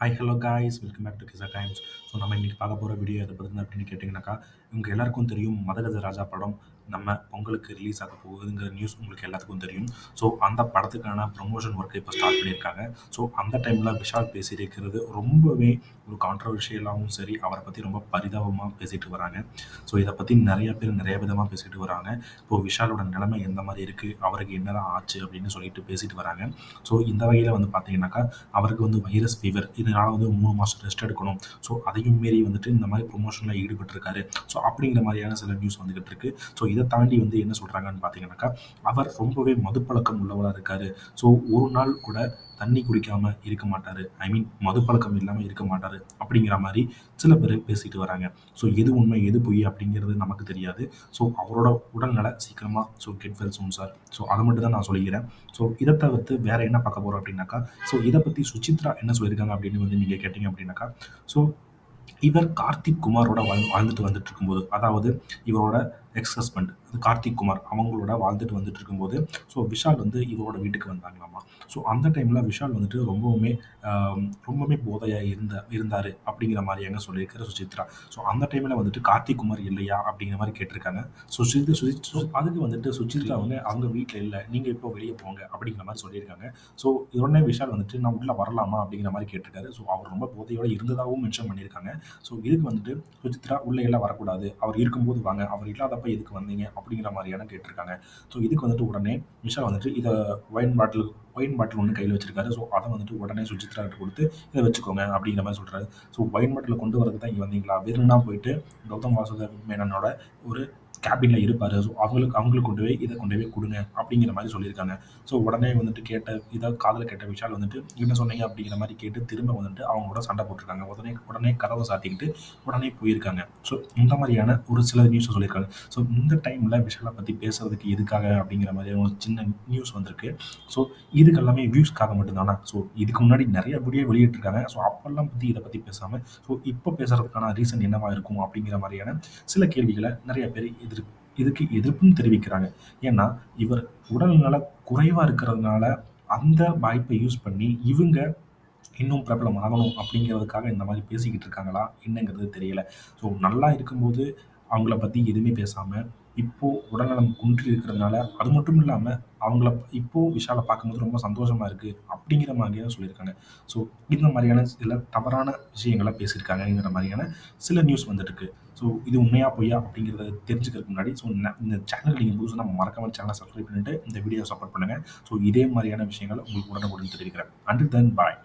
Hi hello guys welcome back to Kisa times so நம்ம இன்னைக்கு பார்க்க போகிற வீடியோ எதை பற்றி அப்படின்னு கேட்டிங்கனாக்கா உங்கள் எல்லாருக்கும் தெரியும் மதகஜ ராஜா படம் நம்ம பொங்கலுக்கு ரிலீஸ் ஆக போகுதுங்கிற நியூஸ் உங்களுக்கு எல்லாத்துக்கும் தெரியும். ஸோ அந்த படத்துக்கான ப்ரொமோஷன் ஒர்க்கை இப்போ ஸ்டார்ட் பண்ணியிருக்காங்க. ஸோ அந்த டைமில் விஷால் பேசியிருக்கிறது ரொம்பவே ஒரு கான்ட்ரவர்ஷியலாகவும் சரி அவரை பற்றி ரொம்ப பரிதாபமாக பேசிட்டு வராங்க. ஸோ இதை பற்றி நிறைய பேர் நிறைய விதமாக பேசிட்டு வராங்க. இப்போது விஷாலோட நிலைமை எந்த மாதிரி இருக்குது அவருக்கு என்னதான் ஆச்சு அப்படின்னு சொல்லிட்டு பேசிட்டு வராங்க. ஸோ இந்த வகையில் வந்து பார்த்தீங்கன்னாக்கா அவருக்கு வந்து வைரஸ் ஃபீவர் இதனால் வந்து மூணு மாதம் ரெஸ்ட் எடுக்கணும். ஸோ அதையும் மீறி வந்துட்டு இந்த மாதிரி ப்ரொமோஷனில் ஈடுபட்டிருக்காரு. ஸோ அப்படிங்கிற மாதிரியான சில நியூஸ் வந்துகிட்டு இருக்கு. ஸோ இதை தாண்டி வந்து என்ன சொல்கிறாங்கன்னு பார்த்தீங்கன்னாக்கா அவர் ரொம்பவே மதுப்பழக்கம் உள்ளவராக இருக்காரு. ஸோ ஒரு நாள் கூட தண்ணி குடிக்காமல் இருக்க மாட்டார். ஐ மீன் மதுப்பழக்கம் இல்லாமல் இருக்க மாட்டார். அப்படிங்கிற மாதிரி சில பேர் பேசிட்டு வராங்க. ஸோ எது உண்மை எது பொய் அப்படிங்கிறது நமக்கு தெரியாது. ஸோ அவரோட உடல்நல சீக்கிரமாக so get well soon sir so அதை மட்டும் தான் நான் சொல்லிக்கிறேன். ஸோ இதை தவிர்த்து வேற என்ன பார்க்க போகிறோம் அப்படின்னாக்கா ஸோ இதை பற்றி சுசித்ரா என்ன சொல்லியிருக்காங்க அப்படின்னு வந்து நீங்கள் கேட்டீங்க அப்படின்னாக்கா ஸோ இவர் கார்த்திக் குமாரோட வாழ் வாழ்ந்துட்டு வந்துட்டு இருக்கும்போது அதாவது இவரோட எக்ஸ் ஹஸ்பண்ட் அது கார்த்திக் குமார் அவங்களோட வாழ்ந்துட்டு வந்துட்டு இருக்கும்போது ஸோ விஷால் வந்து இவரோட வீட்டுக்கு வந்தாங்களாமா? ஸோ அந்த டைமில் விஷால் வந்துட்டு ரொம்பவுமே ரொம்பவுமே போதையாக இருந்த இருந்தார் அப்படிங்கிற மாதிரி எங்க சொல்லியிருக்கிற சுசித்ரா. ஸோ அந்த டைமில் வந்துட்டு கார்த்திக் குமார் இல்லையா அப்படிங்கிற மாதிரி கேட்டிருக்காங்க. சுசித் சுசித் ஸோ அதுக்கு வந்துட்டு சுசித்ரா வந்து அவங்க வீட்டில் இல்லை நீங்கள் இப்போ வெளியே போங்க அப்படிங்கிற மாதிரி சொல்லியிருக்காங்க. ஸோ உடனே விஷால் வந்துட்டு நான் உள்ள வரலாமா அப்படிங்கிற மாதிரி கேட்டிருக்காரு. ஸோ அவர் ரொம்ப போதையோடு இருந்ததாகவும் மென்ஷன் பண்ணியிருக்காங்க. ஸோ இதுக்கு வந்துட்டு சுசித்ரா உள்ளே எல்லாம் வரக்கூடாது. அவர் இருக்கும்போது வாங்க. அவர் இல்லாத இல்லாதப்ப எதுக்கு வந்தீங்க அப்படிங்கிற மாதிரியான கேட்டிருக்காங்க. ஸோ இதுக்கு வந்துட்டு உடனே விஷா வந்துட்டு இதை ஒயின் பாட்டில் ஒயின் பாட்டில் ஒன்று கையில் வச்சிருக்காரு. ஸோ அதை வந்துட்டு உடனே சுஜித்ரா கொடுத்து இதை வச்சுக்கோங்க அப்படிங்கிற மாதிரி சொல்கிறாரு ஸோ ஒயின் பாட்டில் கொண்டு வரதுக்கு தான் இங்கே வந்தீங்களா? வேணும்னா போயிட்டு கௌதம் வாசுதேவ் மேனனோட ஒரு கேபினில் இருப்பார். ஸோ அவங்களுக்கு அவங்களுக்கு கொண்டு போய் இதை கொண்டு போய் கொடுங்க அப்படிங்கிற மாதிரி சொல்லியிருக்காங்க. ஸோ உடனே வந்துட்டு கேட்ட இதை காதில் கேட்ட விஷால் வந்துட்டு என்ன சொன்னீங்க? அப்படிங்கிற மாதிரி கேட்டு திரும்ப வந்துட்டு அவங்களோட சண்டை போட்டிருக்காங்க. உடனே உடனே கதவை சாத்திக்கிட்டு உடனே போயிருக்காங்க. ஸோ இந்த மாதிரியான ஒரு சில நியூஸ் சொல்லியிருக்காங்க. ஸோ இந்த டைமில் விஷாலை பற்றி பேசுறதுக்கு எதுக்காக அப்படிங்கிற மாதிரி ஒரு சின்ன நியூஸ் வந்திருக்கு. ஸோ இதுக்கு எல்லாமே வியூஸ்க்காக மட்டும்தானா? ஸோ இதுக்கு முன்னாடி நிறைய வீடியோ வெளியிட்டிருக்காங்க. ஸோ அப்பெல்லாம் பற்றி இதை பற்றி பேசாமல் ஸோ இப்போ பேசுறதுக்கான ரீசன் என்னவா இருக்கும் அப்படிங்கிற மாதிரியான சில கேள்விகளை நிறைய பேர் எதிர் இதுக்கு எதிர்ப்பும் தெரிவிக்கிறாங்க. ஏன்னா இவர் உடல்நல குறைவாக இருக்கிறதுனால அந்த வாய்ப்பை யூஸ் பண்ணி இவங்க இன்னும் பிரபலம் ஆகணும் அப்படிங்கிறதுக்காக இந்த மாதிரி பேசிக்கிட்டு இருக்காங்களா? என்னங்கிறது தெரியல. ஸோ நல்லா இருக்கும்போது அவங்கள பற்றி எதுவுமே பேசாமல் இப்போது உடல்நலம் குன்றி இருக்கிறதுனால அது மட்டும் இல்லாமல் அவங்கள இப்போது விஷாலை பார்க்கும்போது ரொம்ப சந்தோஷமாக இருக்குது அப்படிங்கிற மாதிரியான சொல்லியிருக்காங்க. ஸோ இந்த மாதிரியான சில தவறான விஷயங்களை பேசியிருக்காங்கங்கிற மாதிரியான சில நியூஸ் வந்துட்டுருக்கு. ஸோ இது உண்மையா பொய்யா அப்படிங்கிறத தெரிஞ்சுக்கிறதுக்கு முன்னாடி ஸோ இந்த சேனல் நீங்கள் புதுசாக நம்ம மறக்காம சேனலை சப்ஸ்கிரைப் பண்ணிட்டு இந்த வீடியோ சப்போர்ட் பண்ணுங்கள் ஸோ இதே மாதிரியான விஷயங்களை உங்களுக்கு உடனுக்குடன் தெரிவிக்கிறேன். And then bye